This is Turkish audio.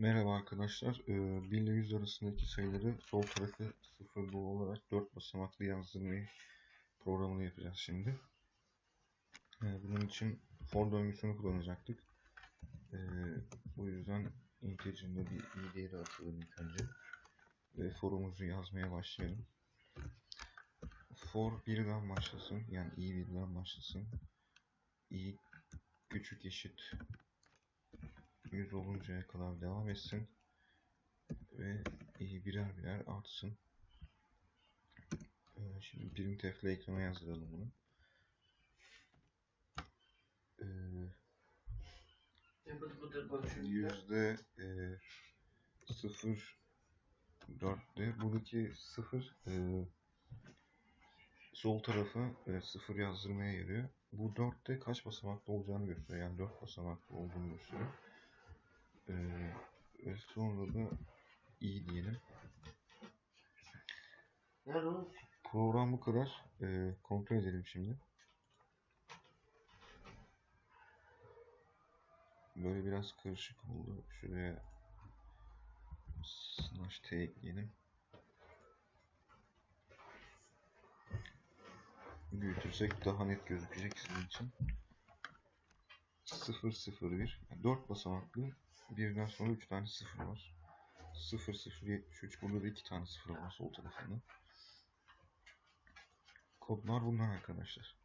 Merhaba arkadaşlar. Ee, 1 ile 100 arasındaki sayıları sol tarafı sıfır bul olarak 4 basamaklı yazdırmayı programını yapacağız şimdi. Ee, bunun için for döngüsünü kullanacaktık. Ee, bu yüzden integer'ında bir değeri atalım ilk önce. Ve for'umuzu yazmaya başlayalım. For 1'den başlasın. Yani i 1'den başlasın. i küçük eşit 100 oluncaya kadar devam etsin ve iyi birer birer artsın. Ee, şimdi printf ile ekrana yazdıralım bunu. Ee, yüzde e, sıfır dörtte buradaki sıfır e, sol tarafı e, sıfır yazdırmaya yarıyor. Bu dörtte kaç basamaklı olacağını gösteriyor. Yani dört basamaklı olduğunu gösteriyor. Ee, ve sonra da iyi diyelim. Program bu kadar. Ee, kontrol edelim şimdi. Böyle biraz karışık oldu. Şuraya slash t ekleyelim. Büyütürsek daha net gözükecek sizin için. 0 0 1 yani 4 basamaklı birden sonra 3 tane 0 var. 0 0 73 burada da 2 tane 0 var sol tarafında. Kodlar bunlar arkadaşlar.